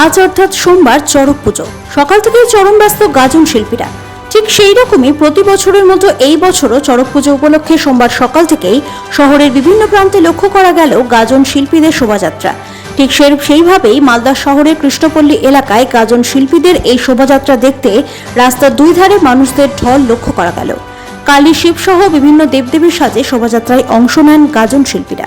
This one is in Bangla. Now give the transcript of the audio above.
আজ অর্থাৎ সোমবার চড়ক পুজো। সকাল থেকেই চরম ব্যস্ত গাজন শিল্পীরা। ঠিক সেই রকমই প্রতি বছরের মতো এই বছরও চড়ক পুজো উপলক্ষে সোমবার সকাল থেকেই শহরের বিভিন্ন প্রান্তে লক্ষ্য করা গেল গাজন শিল্পীদের শোভাযাত্রা। ঠিক সে- সেইভাবেই মালদা শহরের কৃষ্ণপল্লী এলাকায় গাজন শিল্পীদের এই শোভাযাত্রা দেখতে রাস্তার দুই ধারে মানুষদের ঢল লক্ষ্য করা গেল। কালী শিবসহ বিভিন্ন দেবদেবীর সাজে শোভাযাত্রায় অংশ নেন গাজন শিল্পীরা।